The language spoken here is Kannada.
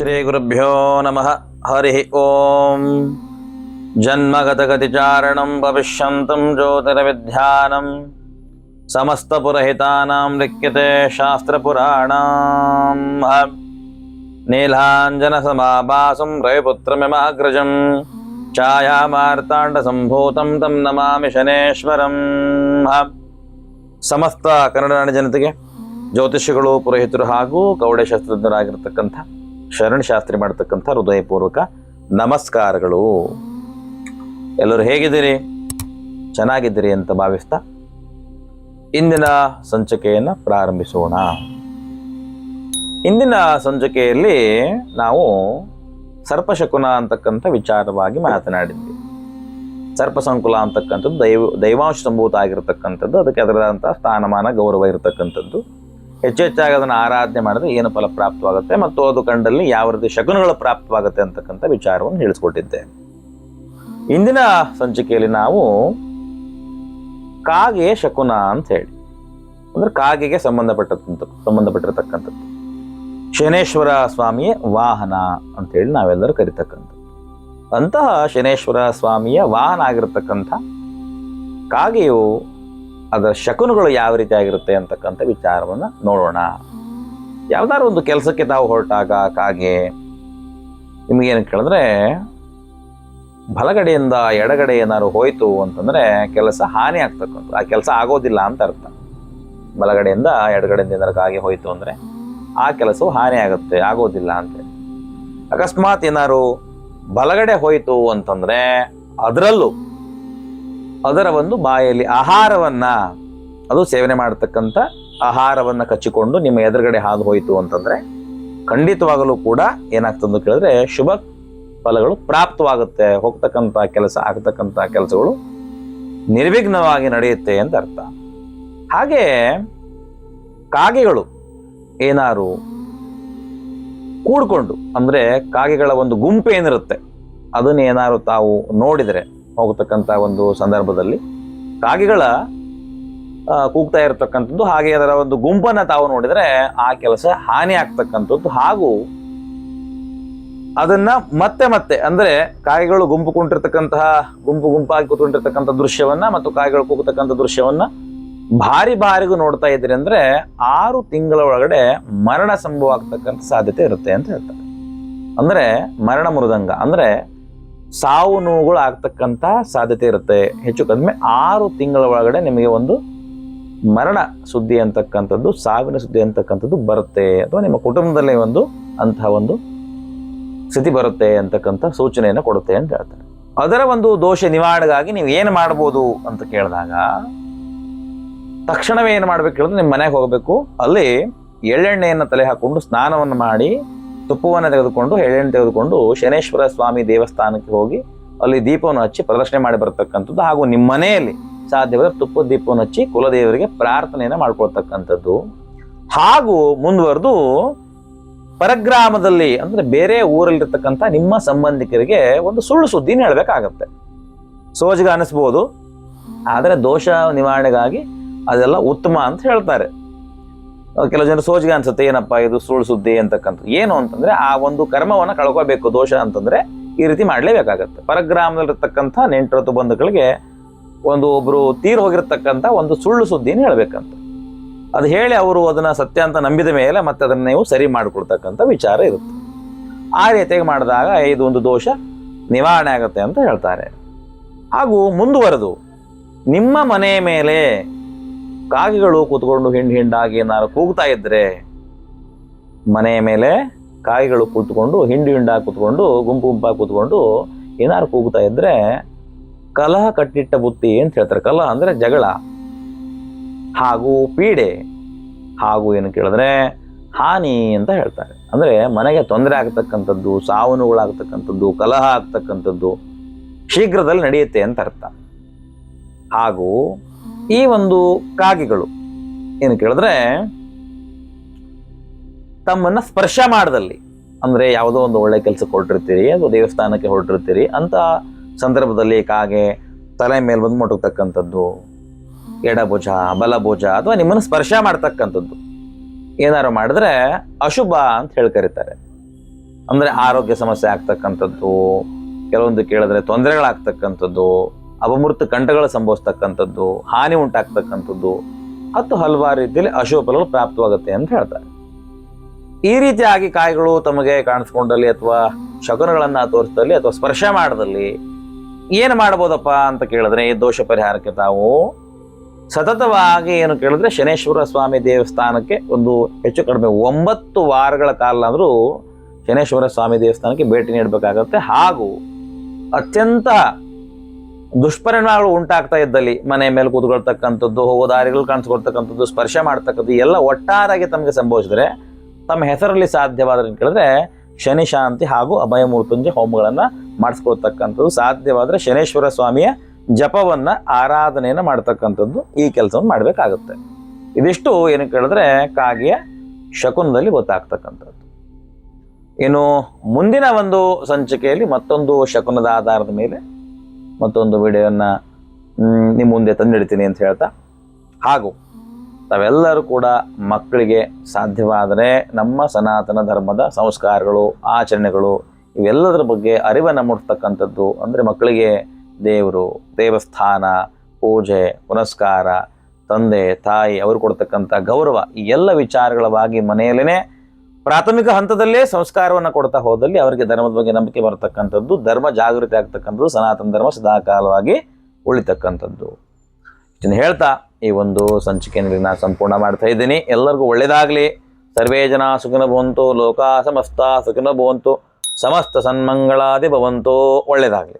श्रीगुरुभ्यो नमः हरिः ॐ जन्मगतगतिचारणं भविष्यन्तं ज्योतिर्विध्यानं समस्तपुरहितानां लिख्यते शास्त्रपुराणाम् नीलाञ्जनसमाभासं रविपुत्रमिमाग्रजं ಛಾಯಾಮಾರ್ತಾಂಡಸಂಭೂತಂ ತಂ ನಮಾಮಿ ಶನೇಶ್ವರಂ ಸಮಸ್ತ ಕನ್ನಡ ನಾಡಿನ ಜನತೆಗೆ ಜ್ಯೋತಿಷಿಗಳು ಪುರೋಹಿತರು ಹಾಗೂ ಕೌಡೆಶಾಸ್ತ್ರಜ್ಞರಾಗಿರ್ತಕ್ಕಂಥ ಶರಣ್ ಶಾಸ್ತ್ರಿ ಮಾಡ್ತಕ್ಕಂಥ ಹೃದಯಪೂರ್ವಕ ನಮಸ್ಕಾರಗಳು. ಎಲ್ಲರೂ ಹೇಗಿದ್ದೀರಿ? ಚೆನ್ನಾಗಿದ್ದೀರಿ ಅಂತ ಭಾವಿಸ್ತಾ ಇಂದಿನ ಸಂಚಿಕೆಯನ್ನು ಪ್ರಾರಂಭಿಸೋಣ. ಇಂದಿನ ಸಂಚಿಕೆಯಲ್ಲಿ ನಾವು ಸರ್ಪಶಕುನ ಅಂತಕ್ಕಂಥ ವಿಚಾರವಾಗಿ ಮಾತನಾಡಿದ್ವಿ. ಸರ್ಪಸಂಕುಲ ಅಂತಕ್ಕಂಥದ್ದು ದೈವ ದೈವಾಂಶ ಸಂಭೂತ ಆಗಿರತಕ್ಕಂಥದ್ದು, ಅದಕ್ಕೆ ಅದರದಂಥ ಸ್ಥಾನಮಾನ ಗೌರವ ಇರತಕ್ಕಂಥದ್ದು. ಹೆಚ್ಚು ಹೆಚ್ಚಾಗಿ ಅದನ್ನು ಆರಾಧನೆ ಮಾಡಿದ್ರೆ ಏನು ಫಲ ಪ್ರಾಪ್ತವಾಗುತ್ತೆ ಮತ್ತು ಅದು ಕಂಡಲ್ಲಿ ಯಾವ ರೀತಿ ಶಕುನಗಳು ಪ್ರಾಪ್ತವಾಗುತ್ತೆ ಅಂತಕ್ಕಂಥ ವಿಚಾರವನ್ನು ಹೇಳಿಸ್ಕೊಟ್ಟಿದ್ದೆ. ಇಂದಿನ ಸಂಚಿಕೆಯಲ್ಲಿ ನಾವು ಕಾಗೆ ಶಕುನ ಅಂತ ಹೇಳಿ. ಅಂದ್ರೆ ಕಾಗೆಗೆ ಸಂಬಂಧಪಟ್ಟಂತ ಸಂಬಂಧಪಟ್ಟಿರತಕ್ಕಂಥದ್ದು. ಶನೇಶ್ವರ ಸ್ವಾಮಿಯ ವಾಹನ ಅಂತ ಹೇಳಿ ನಾವೆಲ್ಲರೂ ಕರಿತಕ್ಕಂಥದ್ದು. ಅಂತಹ ಶನೇಶ್ವರ ಸ್ವಾಮಿಯ ವಾಹನ ಆಗಿರತಕ್ಕಂಥ ಕಾಗೆಯು ಅದರ ಶಕುನಗಳು ಯಾವ ರೀತಿ ಆಗಿರುತ್ತೆ ಅಂತಕ್ಕಂಥ ವಿಚಾರವನ್ನು ನೋಡೋಣ. ಯಾವ್ದಾದ್ರು ಒಂದು ಕೆಲಸಕ್ಕೆ ತಾವು ಹೊರಟಾಗ ಕಾಗೆ ನಿಮಗೇನು ಕೇಳಿದ್ರೆ, ಬಲಗಡೆಯಿಂದ ಎಡಗಡೆ ಏನಾದ್ರು ಹೋಯಿತು ಅಂತಂದರೆ ಕೆಲಸ ಹಾನಿ ಆಗ್ತಕ್ಕಂಥ ಆ ಕೆಲಸ ಆಗೋದಿಲ್ಲ ಅಂತ ಅರ್ಥ. ಬಲಗಡೆಯಿಂದ ಎಡಗಡೆಯಿಂದ ಏನಾದ್ರು ಕಾಗೆ ಹೋಯಿತು ಅಂದ್ರೆ ಆ ಕೆಲಸವು ಹಾನಿ ಆಗುತ್ತೆ, ಆಗೋದಿಲ್ಲ ಅಂತ ಅಕಸ್ಮಾತ್ ಏನಾದ್ರು ಬಲಗಡೆ ಹೋಯಿತು ಅಂತಂದ್ರೆ ಅದರಲ್ಲೂ ಅದರ ಒಂದು ಬಾಯಲ್ಲಿ ಆಹಾರವನ್ನ, ಅದು ಸೇವನೆ ಮಾಡತಕ್ಕಂಥ ಆಹಾರವನ್ನ ಕಚ್ಚಿಕೊಂಡು ನಿಮ್ಮ ಎದುರುಗಡೆ ಹಾದು ಹೋಯಿತು ಅಂತಂದ್ರೆ ಖಂಡಿತವಾಗಲೂ ಕೂಡ ಏನಾಗ್ತದೆ ಕೇಳಿದ್ರೆ ಶುಭ ಫಲಗಳು ಪ್ರಾಪ್ತವಾಗುತ್ತೆ. ಹೋಗ್ತಕ್ಕಂಥ ಕೆಲಸ, ಆಗ್ತಕ್ಕಂಥ ಕೆಲಸಗಳು ನಿರ್ವಿಘ್ನವಾಗಿ ನಡೆಯುತ್ತೆ ಅಂತ ಅರ್ಥ. ಹಾಗೆ ಕಾಗೆಗಳು ಏನಾರು ಕೂಡ್ಕೊಂಡು, ಅಂದ್ರೆ ಕಾಗೆಗಳ ಒಂದು ಗುಂಪು ಏನಿರುತ್ತೆ, ಅದನ್ನ ಏನಾರು ತಾವು ನೋಡಿದರೆ ಹೋಗತಕ್ಕಂಥ ಒಂದು ಸಂದರ್ಭದಲ್ಲಿ ಕಾಗೆಗಳ ಕೂಗ್ತಾ ಇರತಕ್ಕಂಥದ್ದು. ಹಾಗೆ ಅದರ ಒಂದು ಗುಂಪನ್ನು ತಾವು ನೋಡಿದರೆ ಆ ಕೆಲಸ ಹಾನಿ ಆಗ್ತಕ್ಕಂಥದ್ದು. ಹಾಗೂ ಅದನ್ನ ಮತ್ತೆ ಮತ್ತೆ, ಅಂದ್ರೆ ಕಾಯಿಗಳು ಗುಂಪು ಕುಂಟಿರ್ತಕ್ಕಂತಹ, ಗುಂಪು ಗುಂಪಾಗಿ ಕೂತ್ಕೊಂಡಿರ್ತಕ್ಕಂಥ ದೃಶ್ಯವನ್ನ ಮತ್ತು ಕಾಯಿಗಳು ಕೂಗತಕ್ಕಂಥ ದೃಶ್ಯವನ್ನ ಭಾರಿ ಬಾರಿಗೂ ನೋಡ್ತಾ ಇದ್ರಿ ಅಂದ್ರೆ ಆರು ತಿಂಗಳ ಒಳಗಡೆ ಮರಣ ಸಂಭವ ಆಗ್ತಕ್ಕಂಥ ಸಾಧ್ಯತೆ ಇರುತ್ತೆ ಅಂತ ಹೇಳ್ತಾರೆ. ಅಂದ್ರೆ ಮರಣ ಮೃದಂಗ, ಅಂದ್ರೆ ಸಾವು ನೋವುಗಳು ಆಗ್ತಕ್ಕಂಥ ಸಾಧ್ಯತೆ ಇರುತ್ತೆ. ಹೆಚ್ಚು ಕಡಿಮೆ ಆರು ತಿಂಗಳ ಒಳಗಡೆ ನಿಮಗೆ ಒಂದು ಮರಣ ಸುದ್ದಿ ಅಂತಕ್ಕಂಥದ್ದು, ಸಾವಿನ ಸುದ್ದಿ ಅಂತಕ್ಕಂಥದ್ದು ಬರುತ್ತೆ. ಅಥವಾ ನಿಮ್ಮ ಕುಟುಂಬದಲ್ಲಿ ಒಂದು ಅಂತಹ ಒಂದು ಸ್ಥಿತಿ ಬರುತ್ತೆ ಅಂತಕ್ಕಂಥ ಸೂಚನೆಯನ್ನು ಕೊಡುತ್ತೆ ಅಂತ ಹೇಳ್ತಾರೆ. ಅದರ ಒಂದು ದೋಷ ನಿವಾರಣೆಗಾಗಿ ನೀವು ಏನು ಮಾಡ್ಬೋದು ಅಂತ ಕೇಳಿದಾಗ, ತಕ್ಷಣವೇ ಏನು ಮಾಡ್ಬೇಕು ಹೇಳಿದ್ರೆ ನಿಮ್ಮ ಮನೆಗೆ ಹೋಗಬೇಕು. ಅಲ್ಲಿ ಎಳ್ಳೆಣ್ಣೆಯನ್ನು ತಲೆ ಹಾಕ್ಕೊಂಡು ಸ್ನಾನವನ್ನು ಮಾಡಿ ತುಪ್ಪವನ್ನು ತೆಗೆದುಕೊಂಡು, ಎಳೆಯನ್ನು ತೆಗೆದುಕೊಂಡು ಶನೇಶ್ವರ ಸ್ವಾಮಿ ದೇವಸ್ಥಾನಕ್ಕೆ ಹೋಗಿ ಅಲ್ಲಿ ದೀಪವನ್ನು ಹಚ್ಚಿ ಪ್ರದರ್ಶನೆ ಮಾಡಿ ಬರತಕ್ಕಂಥದ್ದು ಹಾಗೂ ನಿಮ್ಮ ಮನೆಯಲ್ಲಿ ಸಾಧ್ಯವಾದ ತುಪ್ಪದ ದೀಪವನ್ನು ಹಚ್ಚಿ ಕುಲದೇವರಿಗೆ ಪ್ರಾರ್ಥನೆಯನ್ನು ಮಾಡ್ಕೊಳ್ತಕ್ಕಂಥದ್ದು. ಹಾಗೂ ಮುಂದುವರೆದು ಪರಗ್ರಾಮದಲ್ಲಿ ಅಂದ್ರೆ ಬೇರೆ ಊರಲ್ಲಿರ್ತಕ್ಕಂಥ ನಿಮ್ಮ ಸಂಬಂಧಿಕರಿಗೆ ಒಂದು ಸುಳ್ಳು ಸುದ್ದಿನ ಹೇಳಬೇಕಾಗತ್ತೆ. ಸೋಜಿಗೆ ಅನಿಸ್ಬೋದು, ಆದರೆ ದೋಷ ನಿವಾರಣೆಗಾಗಿ ಅದೆಲ್ಲ ಉತ್ತಮ ಅಂತ ಹೇಳ್ತಾರೆ. ಕೆಲವು ಜನ ಸೋಜಿಗೆ ಅನ್ಸುತ್ತೆ, ಏನಪ್ಪ ಇದು ಸುಳ್ಳು ಸುದ್ದಿ ಅಂತಕ್ಕಂಥ ಏನು ಅಂತಂದ್ರೆ ಆ ಒಂದು ಕರ್ಮವನ್ನು ಕಳ್ಕೋಬೇಕು, ದೋಷ ಅಂತಂದ್ರೆ ಈ ರೀತಿ ಮಾಡಲೇಬೇಕಾಗತ್ತೆ. ಪರಗ್ರಾಮದಲ್ಲಿರ್ತಕ್ಕಂಥ ನೆಂಟರತ್ತು ಬಂಧುಗಳಿಗೆ ಒಂದು ಒಬ್ರು ತೀರ್ ಹೋಗಿರ್ತಕ್ಕಂಥ ಒಂದು ಸುಳ್ಳು ಸುದ್ದಿನ ಹೇಳಬೇಕಂತ. ಅದು ಹೇಳಿ ಅವರು ಅದನ್ನ ಸತ್ಯ ಅಂತ ನಂಬಿದ ಮೇಲೆ ಮತ್ತೆ ಅದನ್ನ ನೀವು ಸರಿ ಮಾಡಿಕೊಡ್ತಕ್ಕಂಥ ವಿಚಾರ ಇರುತ್ತೆ. ಆ ರೀತಿಯಾಗಿ ಮಾಡಿದಾಗ ಇದು ಒಂದು ದೋಷ ನಿವಾರಣೆ ಆಗುತ್ತೆ ಅಂತ ಹೇಳ್ತಾರೆ. ಹಾಗೂ ಮುಂದುವರೆದು ನಿಮ್ಮ ಮನೆಯ ಮೇಲೆ ಕಾಗೆಗಳು ಕೂತ್ಕೊಂಡು ಹಿಂಡ್ ಹಿಂಡಾಗಿ ಏನಾದ್ರು ಕೂಗ್ತಾ ಇದ್ರೆ ಮನೆಯ ಮೇಲೆ ಕಾಗೆಗಳು ಕೂತ್ಕೊಂಡು ಹಿಂಡು ಹಿಂಡಾಗಿ ಕೂತ್ಕೊಂಡು, ಗುಂಪು ಗುಂಪಾಗಿ ಕೂತ್ಕೊಂಡು ಏನಾರು ಕೂಗ್ತಾ ಇದ್ರೆ ಕಲಹ ಕಟ್ಟಿಟ್ಟ ಬುತ್ತಿ ಅಂತ ಹೇಳ್ತಾರೆ. ಕಲಹ ಅಂದ್ರೆ ಜಗಳ ಹಾಗೂ ಪೀಡೆ ಹಾಗೂ ಏನು ಕೇಳಿದ್ರೆ ಹಾನಿ ಅಂತ ಹೇಳ್ತಾರೆ. ಅಂದ್ರೆ ಮನೆಗೆ ತೊಂದರೆ ಆಗ್ತಕ್ಕಂಥದ್ದು ಸಾವುನುಗಳಾಗ್ತಕ್ಕಂಥದ್ದು ಕಲಹ ಆಗ್ತಕ್ಕಂಥದ್ದು ಶೀಘ್ರದಲ್ಲಿ ನಡೆಯುತ್ತೆ ಅಂತ ಅರ್ಥ. ಹಾಗೂ ಈ ಒಂದು ಕಾಗೆಗಳು ಏನು ಕೇಳಿದ್ರೆ ತಮ್ಮನ್ನ ಸ್ಪರ್ಶ ಮಾಡದಲ್ಲಿ. ಅಂದ್ರೆ ಯಾವುದೋ ಒಂದು ಒಳ್ಳೆ ಕೆಲಸಕ್ಕೆ ಹೊರಟಿರ್ತೀರಿ ಅಥವಾ ದೇವಸ್ಥಾನಕ್ಕೆ ಹೊರಟಿರ್ತೀರಿ, ಅಂತ ಸಂದರ್ಭದಲ್ಲಿ ಕಾಗೆ ತಲೆ ಮೇಲೆ ಬಂದು ಮುಟ್ಟತಕ್ಕಂಥದ್ದು ಎಡಭುಜ, ಬಲಭುಜ, ಅಥವಾ ನಿಮ್ಮನ್ನು ಸ್ಪರ್ಶ ಮಾಡ್ತಕ್ಕಂಥದ್ದು. ಏನಾರು ಮಾಡಿದ್ರೆ ಅಶುಭ ಅಂತ ಹೇಳಿ ಕರೀತಾರೆ. ಅಂದರೆ ಆರೋಗ್ಯ ಸಮಸ್ಯೆ ಆಗ್ತಕ್ಕಂಥದ್ದು, ಕೆಲವೊಂದು ಕೇಳಿದ್ರೆ ತೊಂದರೆಗಳಾಗ್ತಕ್ಕಂಥದ್ದು ಅಪಮೃತ ಕಂಠಗಳು ಸಂಭವಿಸ್ತಕ್ಕಂಥದ್ದು, ಹಾನಿ ಉಂಟಾಗ್ತಕ್ಕಂಥದ್ದು, ಹತ್ತು ಹಲವಾರು ರೀತಿಯಲ್ಲಿ ಅಶುಭ ಪ್ರಾಪ್ತವಾಗುತ್ತೆ ಅಂತ ಹೇಳ್ತಾರೆ. ಈ ರೀತಿಯಾಗಿ ಕಾಯಿಗಳು ತಮಗೆ ಕಾಣಿಸ್ಕೊಂಡಲ್ಲಿ ಅಥವಾ ಶಕುನಗಳನ್ನು ತೋರಿಸಿದಲ್ಲಿ ಅಥವಾ ಸ್ಪರ್ಶ ಮಾಡದಲ್ಲಿ ಏನು ಮಾಡ್ಬೋದಪ್ಪ ಅಂತ ಕೇಳಿದ್ರೆ, ಈ ದೋಷ ಪರಿಹಾರಕ್ಕೆ ತಾವು ಸತತವಾಗಿ ಏನು ಕೇಳಿದ್ರೆ ಶನೇಶ್ವರ ಸ್ವಾಮಿ ದೇವಸ್ಥಾನಕ್ಕೆ ಒಂದು ಹೆಚ್ಚು ಕಡಿಮೆ ಒಂಬತ್ತು ವಾರಗಳ ಕಾಲ ಆದರೂ ಶನೇಶ್ವರ ಸ್ವಾಮಿ ದೇವಸ್ಥಾನಕ್ಕೆ ಭೇಟಿ ನೀಡಬೇಕಾಗತ್ತೆ. ಹಾಗೂ ಅತ್ಯಂತ ದುಷ್ಪರಿಣಾಮಗಳು ಉಂಟಾಗ್ತಾ ಇದ್ದಲ್ಲಿ ಮನೆ ಮೇಲೆ ಕೂತ್ಕೊಳ್ತಕ್ಕಂಥದ್ದು ಹೋಗೋ ದಾರಿಗಳು ಕಾಣಿಸ್ಕೊಳ್ತಕ್ಕಂಥದ್ದು, ಸ್ಪರ್ಶ ಮಾಡ್ತಕ್ಕಂಥದ್ದು, ಎಲ್ಲ ಒಟ್ಟಾರಾಗಿ ತಮಗೆ ಸಂಭವಿಸಿದ್ರೆ ತಮ್ಮ ಹೆಸರಲ್ಲಿ ಸಾಧ್ಯವಾದ್ರೆ ಅಂತ ಕೇಳಿದ್ರೆ ಶನಿ ಶಾಂತಿ ಹಾಗೂ ಅಭಯ ಮೃತ್ಯುಂಜಯ ಹೋಮಗಳನ್ನು ಮಾಡಿಸ್ಕೊಳ್ತಕ್ಕಂಥದ್ದು. ಸಾಧ್ಯವಾದರೆ ಶನೇಶ್ವರ ಸ್ವಾಮಿಯ ಜಪವನ್ನು, ಆರಾಧನೆಯನ್ನು ಮಾಡ್ತಕ್ಕಂಥದ್ದು ಈ ಕೆಲಸವನ್ನು ಮಾಡಬೇಕಾಗುತ್ತೆ. ಇದಿಷ್ಟು ಏನು ಕೇಳಿದ್ರೆ ಕಾಗೆಯ ಶಕುನದಲ್ಲಿ ಗೊತ್ತಾಗ್ತಕ್ಕಂಥದ್ದು. ಇನ್ನು ಮುಂದಿನ ಒಂದು ಸಂಚಿಕೆಯಲ್ಲಿ ಮತ್ತೊಂದು ಶಕುನದ ಆಧಾರದ ಮೇಲೆ ಮತ್ತೊಂದು ವಿಡಿಯೋನ ನಿಮ್ಮ ಮುಂದೆ ತಂದಿಡ್ತೀನಿ ಅಂತ ಹೇಳ್ತಾ, ಹಾಗೂ ತಾವೆಲ್ಲರೂ ಕೂಡ ಮಕ್ಕಳಿಗೆ ಸಾಧ್ಯವಾದರೆ ನಮ್ಮ ಸನಾತನ ಧರ್ಮದ ಸಂಸ್ಕಾರಗಳು, ಆಚರಣೆಗಳು, ಇವೆಲ್ಲದರ ಬಗ್ಗೆ ಅರಿವನ್ನು ಮೂಡ್ತಕ್ಕಂಥದ್ದು ಅಂದರೆ ಮಕ್ಕಳಿಗೆ ದೇವರು, ದೇವಸ್ಥಾನ, ಪೂಜೆ, ಪುನಸ್ಕಾರ, ತಂದೆ, ತಾಯಿ, ಅವರು ಕೊಡ್ತಕ್ಕಂಥ ಗೌರವ ಈ ಎಲ್ಲ ವಿಚಾರಗಳವಾಗಿ ಮನೆಯಲ್ಲೇ ಪ್ರಾಥಮಿಕ ಹಂತದಲ್ಲೇ ಸಂಸ್ಕಾರವನ್ನು ಕೊಡ್ತಾ ಹೋದಲ್ಲಿ ಅವರಿಗೆ ಧರ್ಮದ ಬಗ್ಗೆ ನಂಬಿಕೆ ಬರತಕ್ಕಂಥದ್ದು, ಧರ್ಮ ಜಾಗೃತಿ ಆಗ್ತಕ್ಕಂಥದ್ದು, ಸನಾತನ ಧರ್ಮ ಸದಾಕಾಲವಾಗಿ ಉಳಿತಕ್ಕಂಥದ್ದು. ಇದನ್ನು ಹೇಳ್ತಾ ಈ ಒಂದು ಸಂಚಿಕೆಯಲ್ಲಿ ನಾನು ಸಂಪೂರ್ಣ ಮಾಡ್ತಾ ಇದ್ದೀನಿ. ಎಲ್ಲರಿಗೂ ಒಳ್ಳೆಯದಾಗಲಿ ಸರ್ವೇ ಜನ ಸುಖಿನ ಭವಂತು, ಲೋಕ ಸಮಸ್ತ ಸುಖಿನ ಭವಂತು, ಸಮಸ್ತ ಸನ್ಮಂಗಳಾದಿ ಭವಂತು ಒಳ್ಳೆಯದಾಗಲಿ